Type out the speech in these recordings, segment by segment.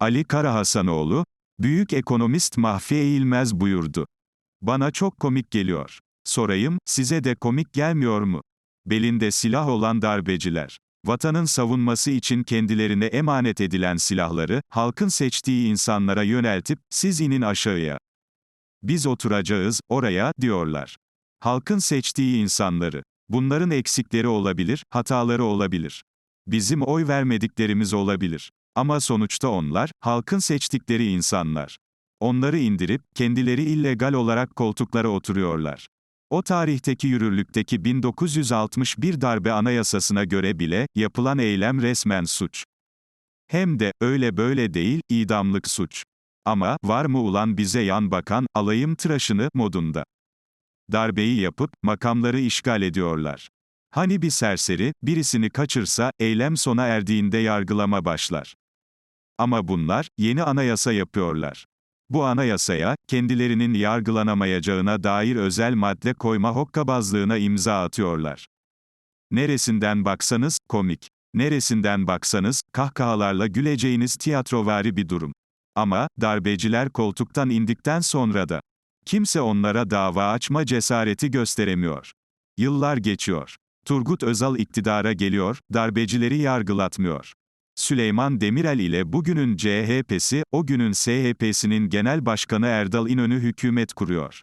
Ali Karahasanoğlu, büyük ekonomist Mahfi Eğilmez buyurdu. Bana çok komik geliyor. Sorayım, size de komik gelmiyor mu? Belinde silah olan darbeciler. Vatanın savunması için kendilerine emanet edilen silahları, halkın seçtiği insanlara yöneltip, siz inin aşağıya. Biz oturacağız, oraya, diyorlar. Halkın seçtiği insanları. Bunların eksikleri olabilir, hataları olabilir. Bizim oy vermediklerimiz olabilir. Ama sonuçta onlar, halkın seçtikleri insanlar. Onları indirip, kendileri illegal olarak koltuklara oturuyorlar. O tarihteki yürürlükteki 1961 darbe anayasasına göre bile, yapılan eylem resmen suç. Hem de, öyle böyle değil, idamlık suç. Ama, var mı ulan bize yan bakan, alayım tıraşını, modunda. Darbeyi yapıp, makamları işgal ediyorlar. Hani bir serseri, birisini kaçırsa, eylem sona erdiğinde yargılama başlar. Ama bunlar, yeni anayasa yapıyorlar. Bu anayasaya, kendilerinin yargılanamayacağına dair özel madde koyma hokkabazlığına imza atıyorlar. Neresinden baksanız, komik. Neresinden baksanız, kahkahalarla güleceğiniz tiyatrovari bir durum. Ama, darbeciler koltuktan indikten sonra da, kimse onlara dava açma cesareti gösteremiyor. Yıllar geçiyor. Turgut Özal iktidara geliyor, darbecileri yargılatmıyor. Süleyman Demirel ile bugünün CHP'si, o günün SHP'sinin genel başkanı Erdal İnönü hükümet kuruyor.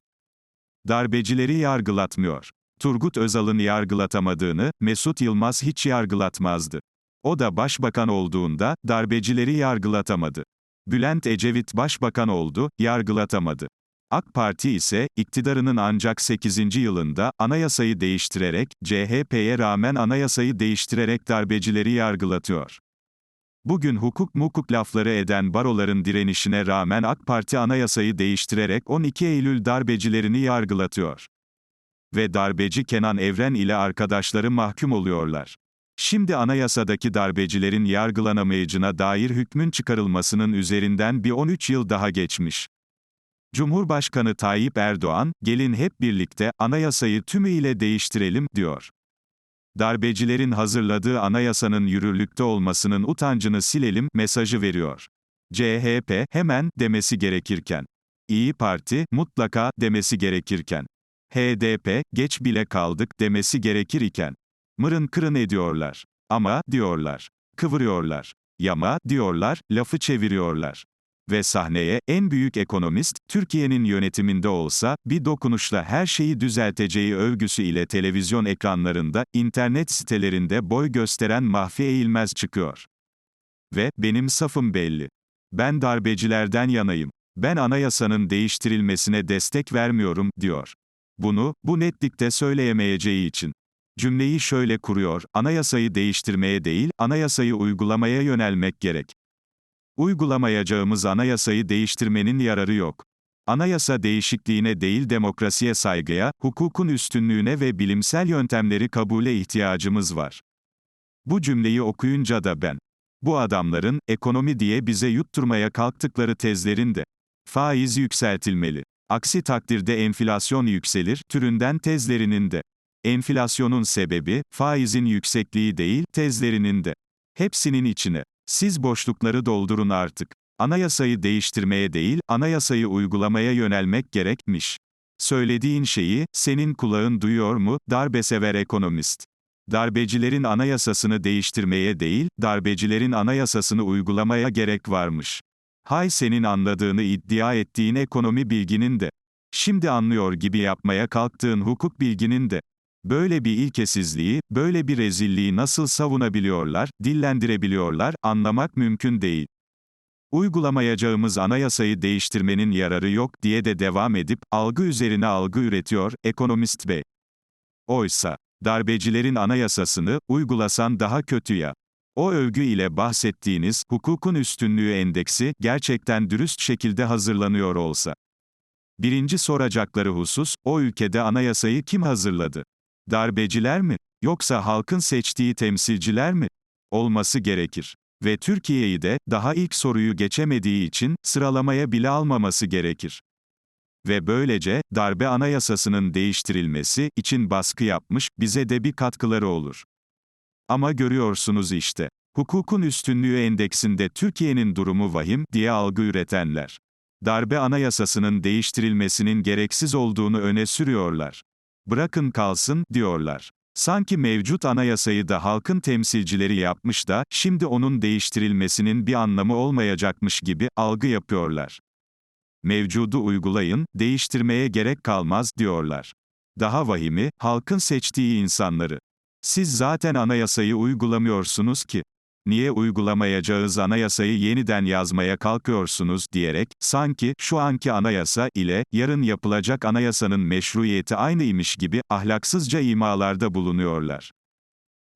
Darbecileri yargılatmıyor. Turgut Özal'ın yargılatamadığını, Mesut Yılmaz hiç yargılatmazdı. O da başbakan olduğunda, darbecileri yargılatamadı. Bülent Ecevit başbakan oldu, yargılatamadı. AK Parti ise, iktidarının ancak 8. yılında, anayasayı değiştirerek, CHP'ye rağmen anayasayı değiştirerek darbecileri yargılatıyor. Bugün hukuk mukuk lafları eden baroların direnişine rağmen AK Parti anayasayı değiştirerek 12 Eylül darbecilerini yargılatıyor. Ve darbeci Kenan Evren ile arkadaşları mahkum oluyorlar. Şimdi anayasadaki darbecilerin yargılanamayacağına dair hükmün çıkarılmasının üzerinden bir 13 yıl daha geçmiş. Cumhurbaşkanı Tayyip Erdoğan, gelin hep birlikte anayasayı tümüyle değiştirelim, diyor. Darbecilerin hazırladığı anayasanın yürürlükte olmasının utancını silelim mesajı veriyor. CHP hemen demesi gerekirken, İyi Parti mutlaka demesi gerekirken, HDP geç bile kaldık demesi gerekir iken, mırın kırın ediyorlar. Ama diyorlar, kıvırıyorlar. Yama diyorlar, lafı çeviriyorlar. Ve sahneye en büyük ekonomist, Türkiye'nin yönetiminde olsa, bir dokunuşla her şeyi düzelteceği övgüsü ile televizyon ekranlarında, internet sitelerinde boy gösteren Mahfi Eğilmez çıkıyor. Ve, benim safım belli. Ben darbecilerden yanayım. Ben anayasanın değiştirilmesine destek vermiyorum, diyor. Bunu, bu netlikte söyleyemeyeceği için. Cümleyi şöyle kuruyor, anayasayı değiştirmeye değil, anayasayı uygulamaya yönelmek gerek. Uygulamayacağımız anayasayı değiştirmenin yararı yok. Anayasa değişikliğine değil demokrasiye saygıya, hukukun üstünlüğüne ve bilimsel yöntemleri kabule ihtiyacımız var. Bu cümleyi okuyunca da ben, bu adamların, ekonomi diye bize yutturmaya kalktıkları tezlerinde, faiz yükseltilmeli. Aksi takdirde enflasyon yükselir, türünden tezlerinin de. Enflasyonun sebebi, faizin yüksekliği değil, tezlerinin de. Hepsinin içine. Siz boşlukları doldurun artık. Anayasayı değiştirmeye değil, anayasayı uygulamaya yönelmek gerekmiş. Söylediğin şeyi, senin kulağın duyuyor mu, darbesever ekonomist? Darbecilerin anayasasını değiştirmeye değil, darbecilerin anayasasını uygulamaya gerek varmış. Hay senin anladığını iddia ettiğin ekonomi bilginin de. Şimdi anlıyor gibi yapmaya kalktığın hukuk bilginin de. Böyle bir ilkesizliği, böyle bir rezilliği nasıl savunabiliyorlar, dillendirebiliyorlar, anlamak mümkün değil. Uygulamayacağımız anayasayı değiştirmenin yararı yok diye de devam edip, algı üzerine algı üretiyor, ekonomist bey. Oysa, darbecilerin anayasasını, uygulasan daha kötü ya. O övgü ile bahsettiğiniz, hukukun üstünlüğü endeksi, gerçekten dürüst şekilde hazırlanıyor olsa. Birinci soracakları husus, o ülkede anayasayı kim hazırladı? Darbeciler mi? Yoksa halkın seçtiği temsilciler mi? Olması gerekir. Ve Türkiye'yi de, daha ilk soruyu geçemediği için, sıralamaya bile almaması gerekir. Ve böylece, darbe anayasasının değiştirilmesi için baskı yapmış, bize de bir katkıları olur. Ama görüyorsunuz işte. Hukukun üstünlüğü endeksinde Türkiye'nin durumu vahim diye algı üretenler. Darbe anayasasının değiştirilmesinin gereksiz olduğunu öne sürüyorlar. Bırakın kalsın diyorlar. Sanki mevcut anayasayı da halkın temsilcileri yapmış da şimdi onun değiştirilmesinin bir anlamı olmayacakmış gibi algı yapıyorlar. Mevcudu uygulayın, değiştirmeye gerek kalmaz diyorlar. Daha vahimi, halkın seçtiği insanları. Siz zaten anayasayı uygulamıyorsunuz ki. Niye uygulamayacağız anayasayı yeniden yazmaya kalkıyorsunuz diyerek, sanki şu anki anayasa ile yarın yapılacak anayasanın meşruiyeti aynıymış gibi ahlaksızca imalarda bulunuyorlar.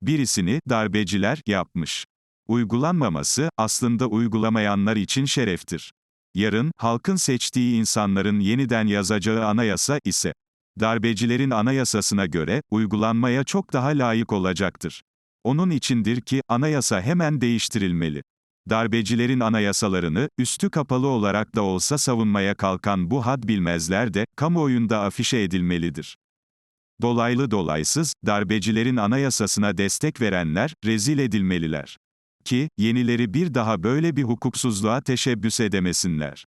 Birisini darbeciler yapmış. Uygulanmaması aslında uygulamayanlar için şereftir. Yarın halkın seçtiği insanların yeniden yazacağı anayasa ise darbecilerin anayasasına göre uygulanmaya çok daha layık olacaktır. Onun içindir ki anayasa hemen değiştirilmeli. Darbecilerin anayasalarını üstü kapalı olarak da olsa savunmaya kalkan bu had bilmezler de kamuoyunda afişe edilmelidir. Dolaylı dolaysız darbecilerin anayasasına destek verenler rezil edilmeliler ki yenileri bir daha böyle bir hukuksuzluğa teşebbüs edemesinler.